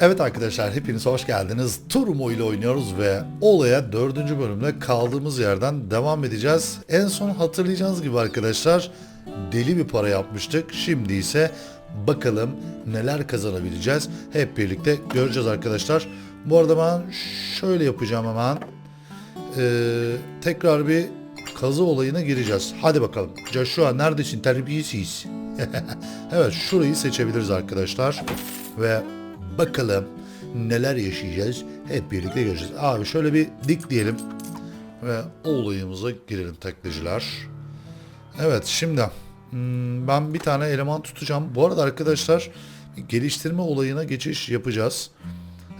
Evet arkadaşlar hepiniz hoş geldiniz. Turmo ile oynuyoruz ve olaya dördüncü bölümde kaldığımız yerden devam edeceğiz. En son hatırlayacağınız gibi arkadaşlar deli bir para yapmıştık. Şimdi ise bakalım neler kazanabileceğiz. Hep birlikte göreceğiz arkadaşlar. Bu arada ben şöyle yapacağım hemen. Ee, tekrar bir kazı olayına gireceğiz. Hadi bakalım. Joshua neredesin terbiyesiz? evet şurayı seçebiliriz arkadaşlar. Ve bakalım neler yaşayacağız. Hep birlikte göreceğiz. Abi şöyle bir dik diyelim. Ve olayımıza girelim tekliciler. Evet şimdi hmm, ben bir tane eleman tutacağım. Bu arada arkadaşlar geliştirme olayına geçiş yapacağız.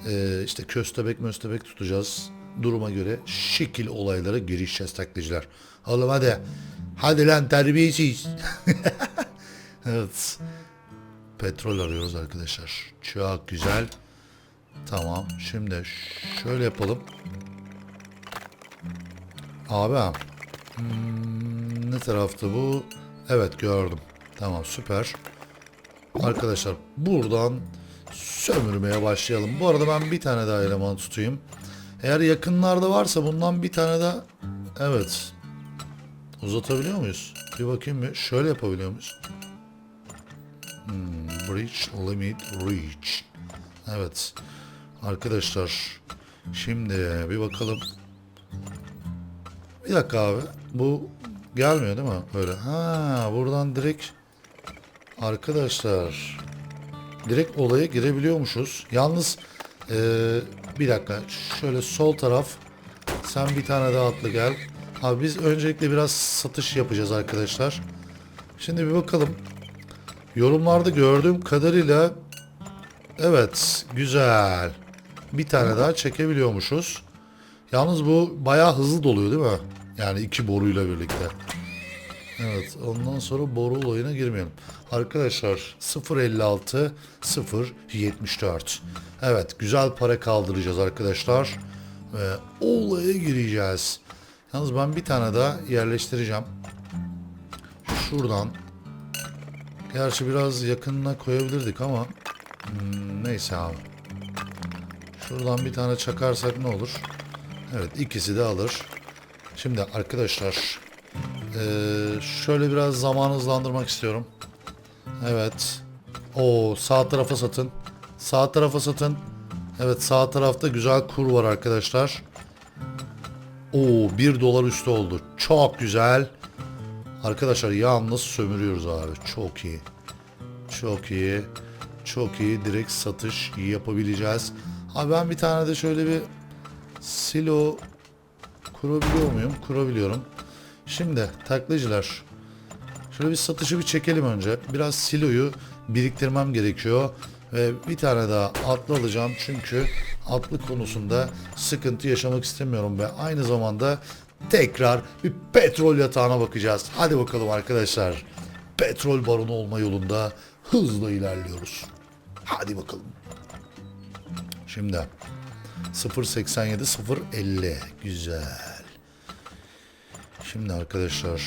Ee, işte köstebek möstebek tutacağız. Duruma göre şekil olaylara girişeceğiz taklitciler. Oğlum hadi. Hadi lan terbiyesiz. evet. Petrol arıyoruz arkadaşlar. Çok güzel. Tamam. Şimdi şöyle yapalım. Abi. hmm, ne tarafta bu? Evet gördüm. Tamam süper. Arkadaşlar buradan sömürmeye başlayalım. Bu arada ben bir tane daha eleman tutayım. Eğer yakınlarda varsa bundan bir tane daha evet uzatabiliyor muyuz? Bir bakayım bir. Şöyle yapabiliyor muyuz? Hmm, bridge limit reach. Evet. Arkadaşlar şimdi bir bakalım. Bir dakika abi. Bu gelmiyor değil mi? Böyle. Ha buradan direkt arkadaşlar direkt olaya girebiliyormuşuz. Yalnız eee, bir dakika şöyle sol taraf sen bir tane daha atla gel. Abi biz öncelikle biraz satış yapacağız arkadaşlar. Şimdi bir bakalım. Yorumlarda gördüğüm kadarıyla evet güzel. Bir tane daha çekebiliyormuşuz. Yalnız bu bayağı hızlı doluyor değil mi? Yani iki boruyla birlikte. Evet ondan sonra boru olayına girmeyelim. Arkadaşlar 056 074. Evet güzel para kaldıracağız arkadaşlar. Ve olaya gireceğiz. Yalnız ben bir tane daha yerleştireceğim. Şuradan. Gerçi biraz yakınına koyabilirdik ama hmm, neyse abi. Şuradan bir tane çakarsak ne olur? Evet ikisi de alır. Şimdi arkadaşlar ee, şöyle biraz zaman hızlandırmak istiyorum. Evet. O sağ tarafa satın. Sağ tarafa satın. Evet sağ tarafta güzel kur var arkadaşlar. Oo 1 dolar üstü oldu. Çok güzel. Arkadaşlar yalnız sömürüyoruz abi. Çok iyi. Çok iyi. Çok iyi. Direkt satış yapabileceğiz. Abi ben bir tane de şöyle bir silo kurabiliyor muyum? Kurabiliyorum. Şimdi taklacılar. Şöyle bir satışı bir çekelim önce. Biraz siloyu biriktirmem gerekiyor. Ve bir tane daha atlı alacağım. Çünkü atlı konusunda sıkıntı yaşamak istemiyorum. Ve aynı zamanda tekrar bir petrol yatağına bakacağız. Hadi bakalım arkadaşlar. Petrol baronu olma yolunda hızla ilerliyoruz. Hadi bakalım. Şimdi 0.87 0.50 güzel. Şimdi arkadaşlar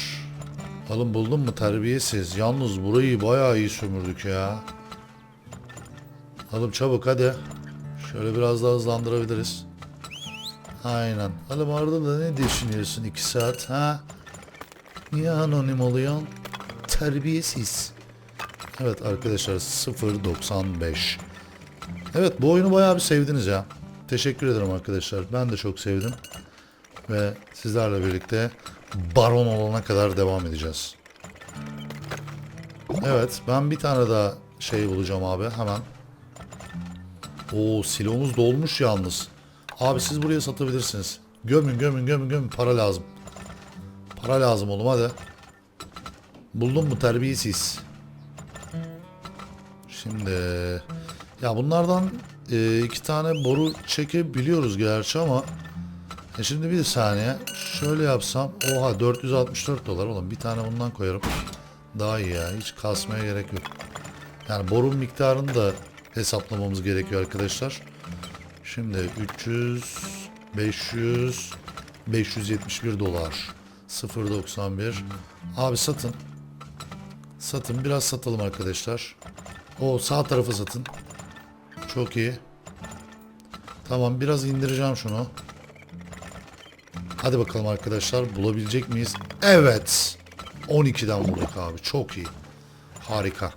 alın buldum mu terbiyesiz. Yalnız burayı bayağı iyi sömürdük ya. Alım çabuk hadi. Şöyle biraz daha hızlandırabiliriz. Aynen. Alım orada da ne düşünüyorsun 2 saat ha? Niye anonim oluyorsun? Terbiyesiz. Evet arkadaşlar 0.95. Evet bu oyunu bayağı bir sevdiniz ya. Teşekkür ederim arkadaşlar. Ben de çok sevdim. Ve sizlerle birlikte baron olana kadar devam edeceğiz. Evet ben bir tane daha şey bulacağım abi hemen. Oo silomuz dolmuş yalnız. Abi siz buraya satabilirsiniz. Gömün gömün gömün gömün para lazım. Para lazım oğlum hadi. Buldun mu terbiyesiz. Şimdi ya bunlardan e, iki tane boru çekebiliyoruz gerçi ama e şimdi bir saniye şöyle yapsam oha 464 dolar oğlum bir tane bundan koyarım. Daha iyi ya hiç kasmaya gerek yok. Yani borun miktarını da hesaplamamız gerekiyor arkadaşlar. Şimdi 300 500 571 dolar 0.91 Abi satın. Satın biraz satalım arkadaşlar. O sağ tarafı satın. Çok iyi. Tamam biraz indireceğim şunu. Hadi bakalım arkadaşlar bulabilecek miyiz? Evet. 12'den vurduk abi. Çok iyi. Harika.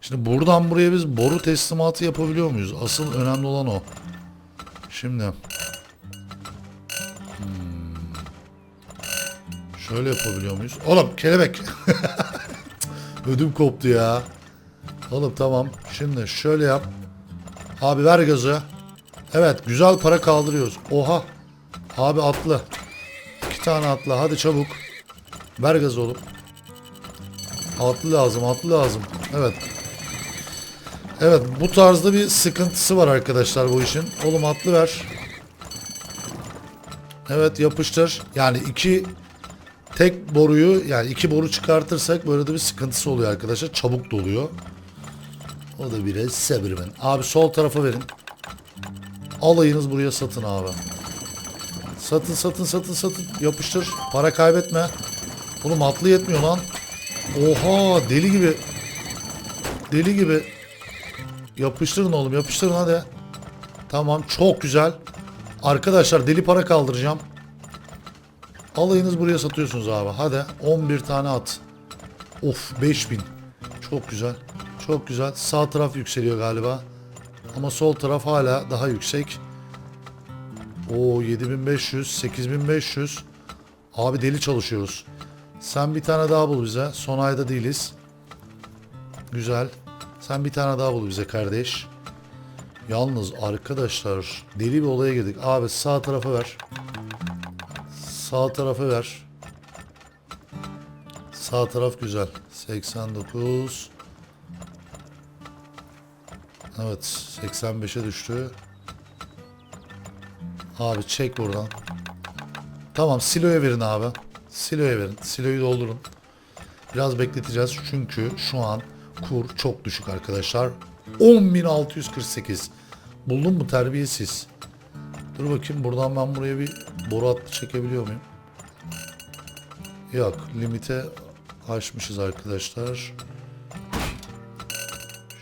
Şimdi buradan buraya biz boru teslimatı yapabiliyor muyuz? Asıl önemli olan o. Şimdi. Hmm. Şöyle yapabiliyor muyuz? Oğlum kelebek. Ödüm koptu ya. Oğlum tamam. Şimdi şöyle yap. Abi ver gazı. Evet güzel para kaldırıyoruz. Oha. Abi atlı. İki tane atlı. Hadi çabuk. Ver gazı oğlum. Atlı lazım atlı lazım. Evet. Evet bu tarzda bir sıkıntısı var arkadaşlar bu işin. Oğlum atlı ver. Evet yapıştır. Yani iki tek boruyu yani iki boru çıkartırsak böyle de bir sıkıntısı oluyor arkadaşlar. Çabuk doluyor. O da biraz sabır ben. Abi sol tarafa verin. Alayınız buraya satın abi. Satın satın satın satın. Yapıştır. Para kaybetme. Oğlum atlı yetmiyor lan. Oha deli gibi. Deli gibi. Yapıştırın oğlum yapıştırın hadi. Tamam çok güzel. Arkadaşlar deli para kaldıracağım. Alayınız buraya satıyorsunuz abi. Hadi 11 tane at. Of 5000. Çok güzel. Çok güzel. Sağ taraf yükseliyor galiba. Ama sol taraf hala daha yüksek. Oo 7500, 8500. Abi deli çalışıyoruz. Sen bir tane daha bul bize. Son ayda değiliz. Güzel. Sen bir tane daha bul bize kardeş. Yalnız arkadaşlar deli bir olaya girdik. Abi sağ tarafa ver. Sağ tarafa ver. Sağ taraf güzel. 89. Evet 85'e düştü. Abi çek buradan. Tamam siloya verin abi. Siloya verin. Siloyu doldurun. Biraz bekleteceğiz çünkü şu an kur çok düşük arkadaşlar. 10.648. Buldun mu terbiyesiz? Dur bakayım buradan ben buraya bir boru hattı çekebiliyor muyum? Yok limite aşmışız arkadaşlar.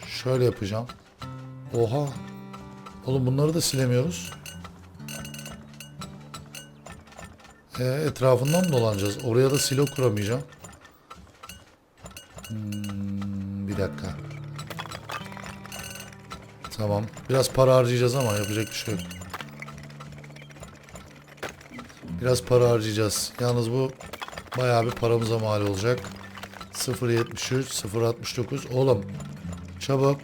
Şöyle yapacağım. Oha. Oğlum bunları da silemiyoruz. E, etrafından mı dolanacağız? Oraya da silo kuramayacağım. Hmm, bir dakika. Tamam. Biraz para harcayacağız ama yapacak bir şey yok. Biraz para harcayacağız. Yalnız bu bayağı bir paramıza mal olacak. 0.73, 0.69. Oğlum çabuk.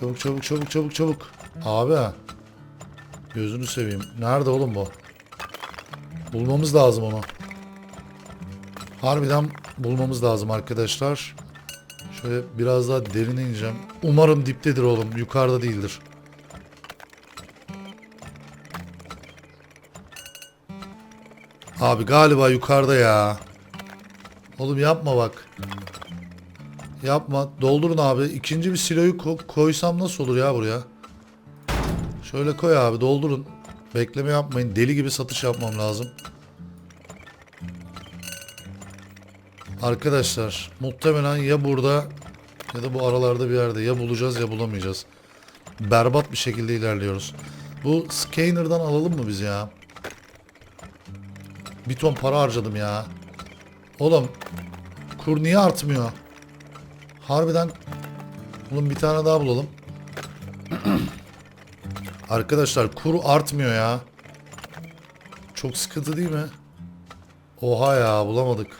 Çabuk çabuk çabuk çabuk çabuk. Abi. Gözünü seveyim. Nerede oğlum bu? Bulmamız lazım onu. Harbiden bulmamız lazım arkadaşlar. Şöyle biraz daha derine ineceğim. Umarım diptedir oğlum. Yukarıda değildir. Abi galiba yukarıda ya. Oğlum yapma bak. Yapma. Doldurun abi. İkinci bir siloyu ko- koysam nasıl olur ya buraya? Şöyle koy abi doldurun. Bekleme yapmayın. Deli gibi satış yapmam lazım. Arkadaşlar muhtemelen ya burada ya da bu aralarda bir yerde ya bulacağız ya bulamayacağız. Berbat bir şekilde ilerliyoruz. Bu scanner'dan alalım mı biz ya? Bir ton para harcadım ya. Oğlum kur niye artmıyor? Harbiden oğlum bir tane daha bulalım. Arkadaşlar kur artmıyor ya. Çok sıkıntı değil mi? Oha ya bulamadık.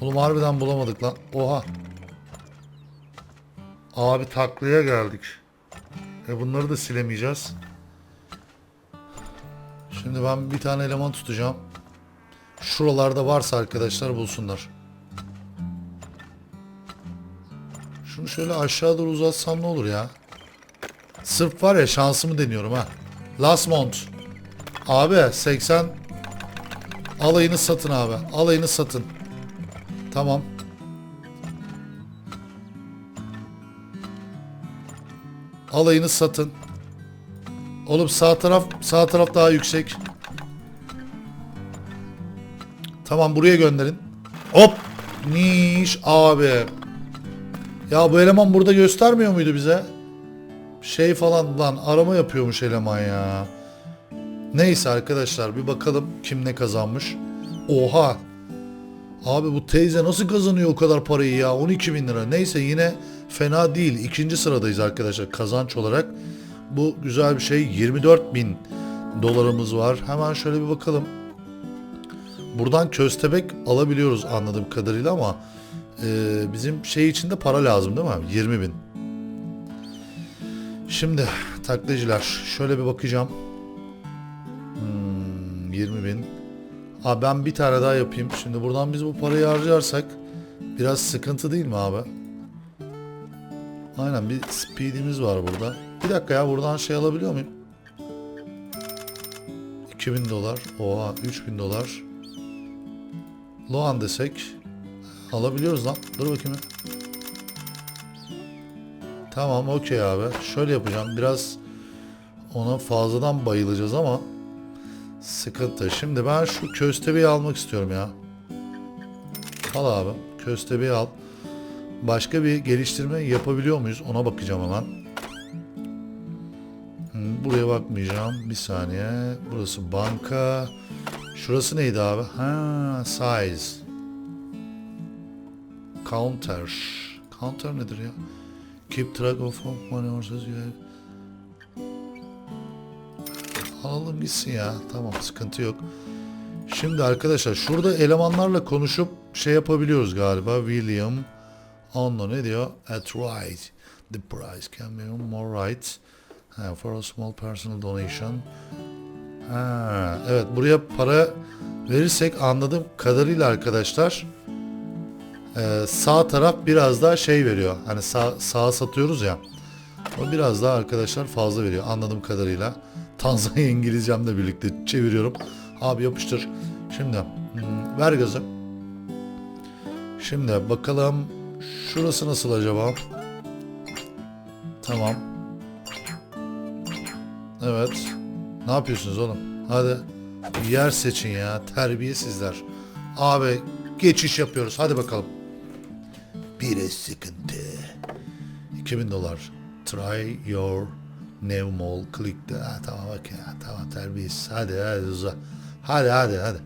Oğlum harbiden bulamadık lan. Oha. Abi taklaya geldik. E bunları da silemeyeceğiz. Şimdi ben bir tane eleman tutacağım. Şuralarda varsa arkadaşlar bulsunlar. Şunu şöyle aşağı doğru uzatsam ne olur ya? Sırf var ya şansımı deniyorum ha. Last Mont. Abi 80 alayını satın abi. Alayını satın. Tamam. Alayını satın. Oğlum sağ taraf sağ taraf daha yüksek. Tamam buraya gönderin. Hop. Niş abi. Ya bu eleman burada göstermiyor muydu bize? Şey falan lan arama yapıyormuş eleman ya. Neyse arkadaşlar bir bakalım kim ne kazanmış. Oha. Abi bu teyze nasıl kazanıyor o kadar parayı ya? 12 bin lira. Neyse yine fena değil. İkinci sıradayız arkadaşlar kazanç olarak. Bu güzel bir şey. 24 bin dolarımız var. Hemen şöyle bir bakalım. Buradan köstebek alabiliyoruz anladığım kadarıyla ama e, bizim şey için de para lazım değil mi? 20 bin. Şimdi taklacılar şöyle bir bakacağım. Hmm, 20 bin. Abi ben bir tane daha yapayım. Şimdi buradan biz bu parayı harcarsak biraz sıkıntı değil mi abi? Aynen bir speedimiz var burada. Bir dakika ya buradan şey alabiliyor muyum? 2000 dolar. Oha 3000 dolar. Loan desek alabiliyoruz lan. Dur bakayım. Tamam okey abi. Şöyle yapacağım. Biraz ona fazladan bayılacağız ama sıkıntı. Şimdi ben şu köstebeği almak istiyorum ya. Al abi. Köstebeği al. Başka bir geliştirme yapabiliyor muyuz? Ona bakacağım hemen. Buraya bakmayacağım. Bir saniye. Burası banka. Şurası neydi abi? Ha, size. Counter. Counter nedir ya? Keep track of money or Alalım gitsin ya. Tamam sıkıntı yok. Şimdi arkadaşlar şurada elemanlarla konuşup şey yapabiliyoruz galiba. William Onunla ne diyor? At right. The price can be more right. For a small personal donation. Ha, evet buraya para verirsek anladığım kadarıyla arkadaşlar e, sağ taraf biraz daha şey veriyor. Hani sağ, sağa satıyoruz ya. O biraz daha arkadaşlar fazla veriyor anladığım kadarıyla. Tanzanya İngilizcemle birlikte çeviriyorum. Abi yapıştır. Şimdi hmm, ver gazı. Şimdi bakalım şurası nasıl acaba? Tamam. Evet. Ne yapıyorsunuz oğlum? Hadi. Yer seçin ya. Terbiyesizler. Abi geçiş yapıyoruz. Hadi bakalım. Bir sıkıntı. 2000 dolar. Try your Click the... Ha, tamam bak ya. Tamam terbiyesiz. Hadi hadi uza. Hadi hadi hadi.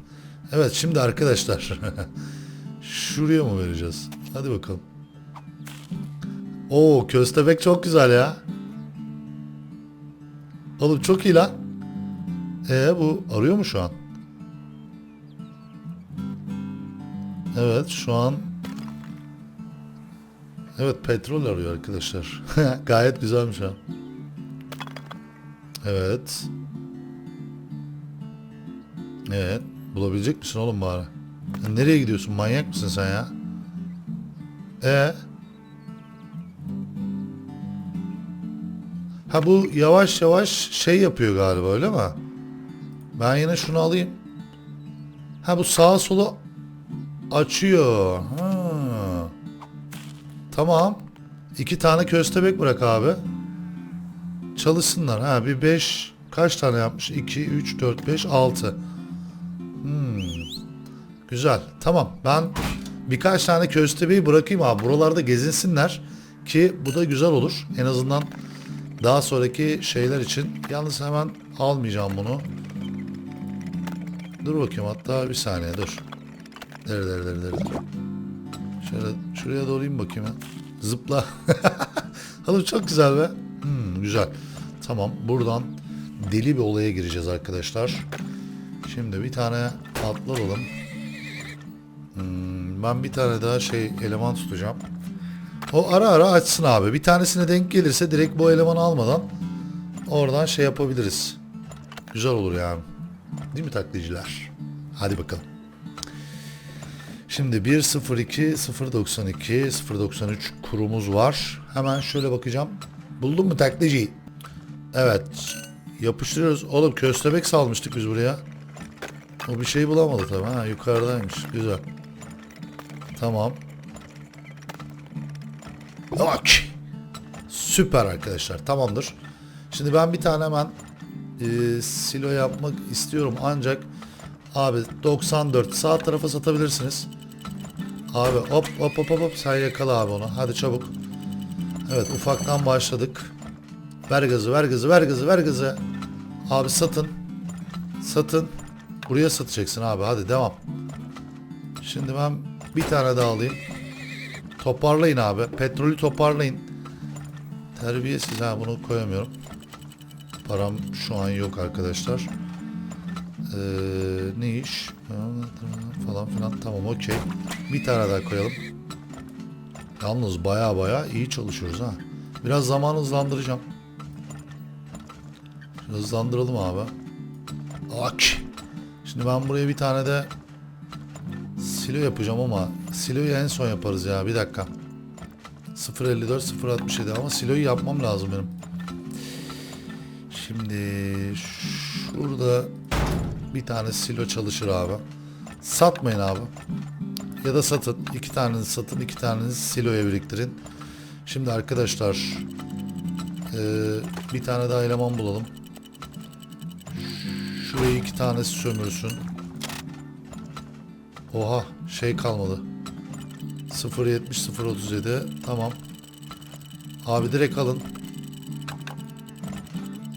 Evet şimdi arkadaşlar. Şuraya mı vereceğiz? Hadi bakalım. Oo köstebek çok güzel ya. Oğlum çok iyi lan. Ee bu arıyor mu şu an? Evet şu an Evet petrol arıyor arkadaşlar. Gayet güzelmiş ha. Evet. Evet. Bulabilecek misin oğlum bari? Nereye gidiyorsun? Manyak mısın sen ya? E Ha bu yavaş yavaş şey yapıyor galiba öyle mi? Ben yine şunu alayım. Ha bu sağa sola açıyor. Ha. Tamam. İki tane köstebek bırak abi. Çalışsınlar. Ha bir beş kaç tane yapmış? 2, 3, 4, 5, 6. Güzel. Tamam. Ben birkaç tane köstebeği bırakayım abi. Buralarda gezinsinler ki bu da güzel olur. En azından daha sonraki şeyler için. Yalnız hemen almayacağım bunu. Dur bakayım hatta bir saniye dur. Der der der der. Şöyle şuraya in bakayım ya. Zıpla. Oğlum çok güzel be. Hmm, güzel. Tamam buradan deli bir olaya gireceğiz arkadaşlar. Şimdi bir tane atlayalım. Hmm, ben bir tane daha şey eleman tutacağım. O ara ara açsın abi. Bir tanesine denk gelirse direkt bu elemanı almadan oradan şey yapabiliriz. Güzel olur yani. Değil mi taklitçiler? Hadi bakalım. Şimdi 102 092 093 kurumuz var. Hemen şöyle bakacağım. Buldun mu taklitçiyi? Evet. Yapıştırıyoruz. Oğlum köstebek salmıştık biz buraya. O bir şey bulamadı tabii. Ha yukarıdaymış. Güzel. Tamam. Ok. Süper arkadaşlar. Tamamdır. Şimdi ben bir tane hemen e, silo yapmak istiyorum ancak abi 94 sağ tarafa satabilirsiniz. Abi hop hop hop hop sen yakala abi onu. Hadi çabuk. Evet ufaktan başladık. Ver gazı, ver gazı, ver gazı, ver gazı. Abi satın. Satın. Buraya satacaksın abi. Hadi devam. Şimdi ben bir tane daha alayım. Toparlayın abi. Petrolü toparlayın. Terbiyesiz ha bunu koyamıyorum. Param şu an yok arkadaşlar. Ee, ne iş? Falan filan. Tamam okey. Bir tane daha koyalım. Yalnız baya baya iyi çalışıyoruz ha. Biraz zaman hızlandıracağım. Hızlandıralım abi. Ak. Şimdi ben buraya bir tane de silo yapacağım ama siloyu en son yaparız ya. Bir dakika. 0.54 0.67 ama siloyu yapmam lazım benim. Şimdi şurada bir tane silo çalışır abi. Satmayın abi. Ya da satın. iki tanenizi satın. iki tanenizi siloya biriktirin. Şimdi arkadaşlar eee, bir tane daha eleman bulalım. Şuraya iki tanesi sömürsün. Oha şey kalmadı. 0.70 0.37 tamam. Abi direkt alın.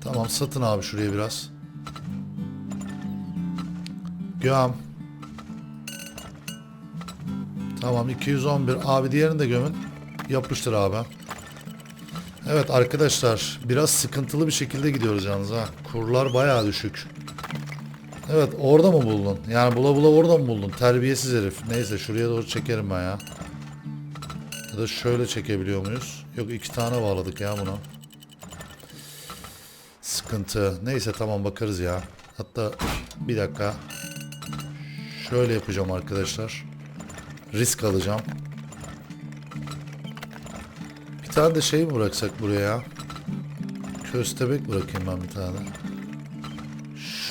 Tamam satın abi şuraya biraz. Göm. Tamam 211. Abi diğerini de gömün. Yapıştır abi. Evet arkadaşlar biraz sıkıntılı bir şekilde gidiyoruz yalnız ha. Kurlar bayağı düşük. Evet orada mı buldun? Yani bula bula orada mı buldun? Terbiyesiz herif. Neyse şuraya doğru çekerim ben ya. Ya da şöyle çekebiliyor muyuz? Yok iki tane bağladık ya buna. Sıkıntı. Neyse tamam bakarız ya. Hatta bir dakika. Şöyle yapacağım arkadaşlar. Risk alacağım. Bir tane de şey mi bıraksak buraya ya? Köstebek bırakayım ben bir tane.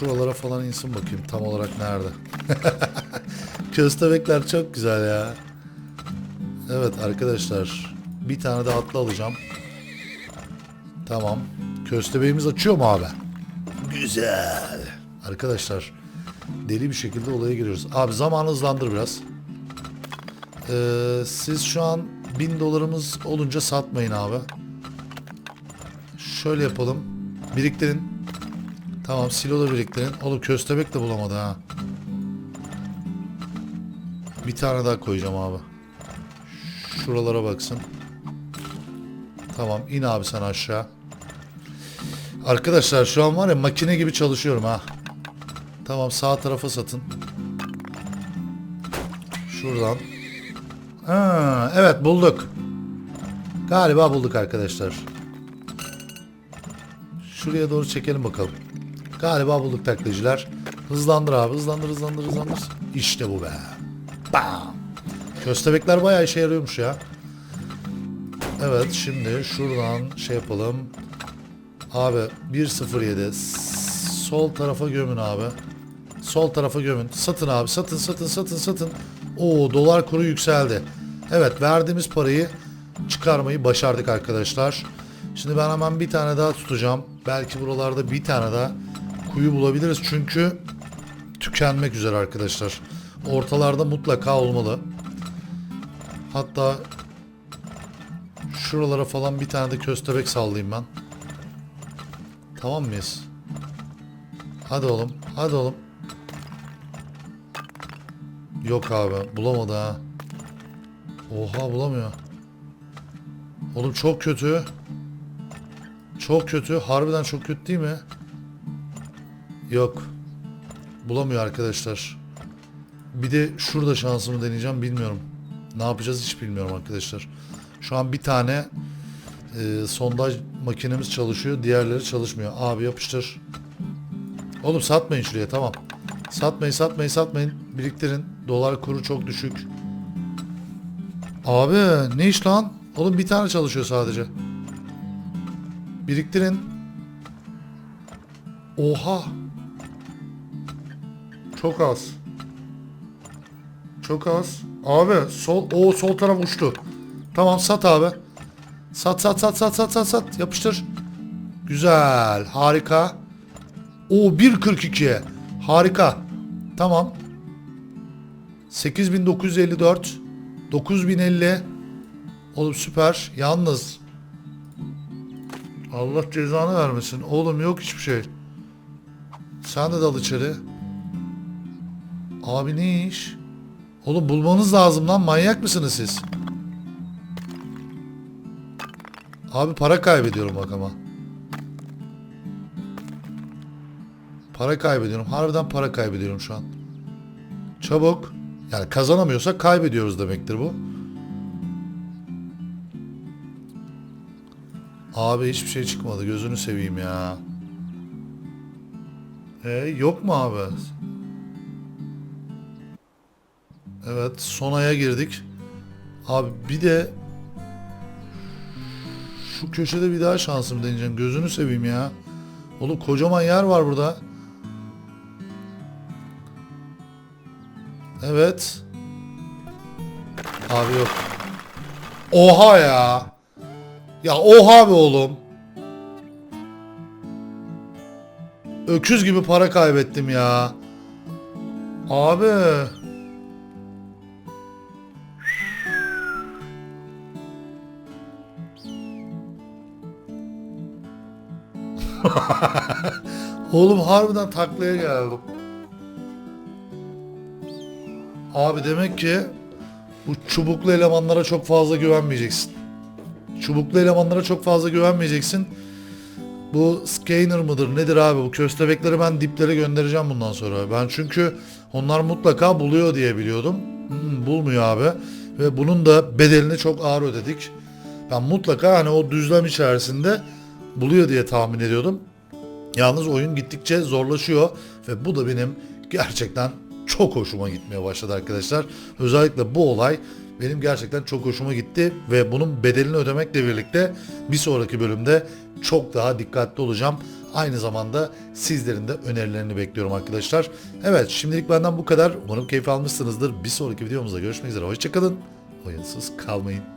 Şuralara falan insin bakayım tam olarak nerede. Köstebekler çok güzel ya. Evet arkadaşlar. Bir tane de atlı alacağım. Tamam. Köstebeğimiz açıyor mu abi? Güzel. Arkadaşlar deli bir şekilde olaya giriyoruz. Abi zamanı hızlandır biraz. Ee, siz şu an 1000 dolarımız olunca satmayın abi. Şöyle yapalım. Biriktirin. Tamam silo da biriktirin. Oğlum köstebek de bulamadı ha. Bir tane daha koyacağım abi. Şuralara baksın. Tamam in abi sen aşağı. Arkadaşlar şu an var ya makine gibi çalışıyorum ha. Tamam sağ tarafa satın. Şuradan. Ha, evet bulduk. Galiba bulduk arkadaşlar. Şuraya doğru çekelim bakalım. Galiba bulduk taklacılar. Hızlandır abi hızlandır hızlandır hızlandır. İşte bu be. Bam. Köstebekler bayağı işe yarıyormuş ya. Evet şimdi şuradan şey yapalım. Abi 107 sol tarafa gömün abi. Sol tarafa gömün. Satın abi satın satın satın satın. Oo dolar kuru yükseldi. Evet verdiğimiz parayı çıkarmayı başardık arkadaşlar. Şimdi ben hemen bir tane daha tutacağım. Belki buralarda bir tane daha kuyu bulabiliriz. Çünkü tükenmek üzere arkadaşlar. Ortalarda mutlaka olmalı. Hatta şuralara falan bir tane de köstebek sallayayım ben. Tamam mıyız? Hadi oğlum. Hadi oğlum. Yok abi. Bulamadı ha. Oha bulamıyor. Oğlum çok kötü. Çok kötü. Harbiden çok kötü değil mi? Yok. Bulamıyor arkadaşlar. Bir de şurada şansımı deneyeceğim bilmiyorum. Ne yapacağız hiç bilmiyorum arkadaşlar. Şu an bir tane e, sondaj makinemiz çalışıyor. Diğerleri çalışmıyor. Abi yapıştır. Oğlum satmayın şuraya tamam. Satmayın satmayın satmayın. Biriktirin. Dolar kuru çok düşük. Abi ne iş lan? Oğlum bir tane çalışıyor sadece. Biriktirin. Oha. Çok az. Çok az. Abi sol o sol taraf uçtu. Tamam sat abi. Sat sat sat sat sat sat sat yapıştır. Güzel harika. O 1.42 harika. Tamam. 8954 9050 Oğlum süper. Yalnız Allah cezanı vermesin. Oğlum yok hiçbir şey. Sen de dal içeri. Abi ne iş? Oğlum bulmanız lazım lan. Manyak mısınız siz? Abi para kaybediyorum bak ama. Para kaybediyorum. Harbiden para kaybediyorum şu an. Çabuk. Yani kazanamıyorsak kaybediyoruz demektir bu. Abi hiçbir şey çıkmadı. Gözünü seveyim ya. E yok mu abi? Evet son aya girdik. Abi bir de şu köşede bir daha şansım deneyeceğim. Gözünü seveyim ya. Oğlum kocaman yer var burada. Evet. Abi yok. Oha ya. Ya oha be oğlum. Öküz gibi para kaybettim ya. Abi. Oğlum harbiden taklaya geldim. Abi demek ki bu çubuklu elemanlara çok fazla güvenmeyeceksin. Çubuklu elemanlara çok fazla güvenmeyeceksin. Bu scanner mıdır nedir abi bu köstebekleri ben diplere göndereceğim bundan sonra. Ben çünkü onlar mutlaka buluyor diye biliyordum. Hmm, bulmuyor abi. Ve bunun da bedelini çok ağır ödedik. Ben mutlaka hani o düzlem içerisinde buluyor diye tahmin ediyordum. Yalnız oyun gittikçe zorlaşıyor ve bu da benim gerçekten çok hoşuma gitmeye başladı arkadaşlar. Özellikle bu olay benim gerçekten çok hoşuma gitti ve bunun bedelini ödemekle birlikte bir sonraki bölümde çok daha dikkatli olacağım. Aynı zamanda sizlerin de önerilerini bekliyorum arkadaşlar. Evet şimdilik benden bu kadar. Umarım keyif almışsınızdır. Bir sonraki videomuzda görüşmek üzere. Hoşçakalın. Oyunsuz kalmayın.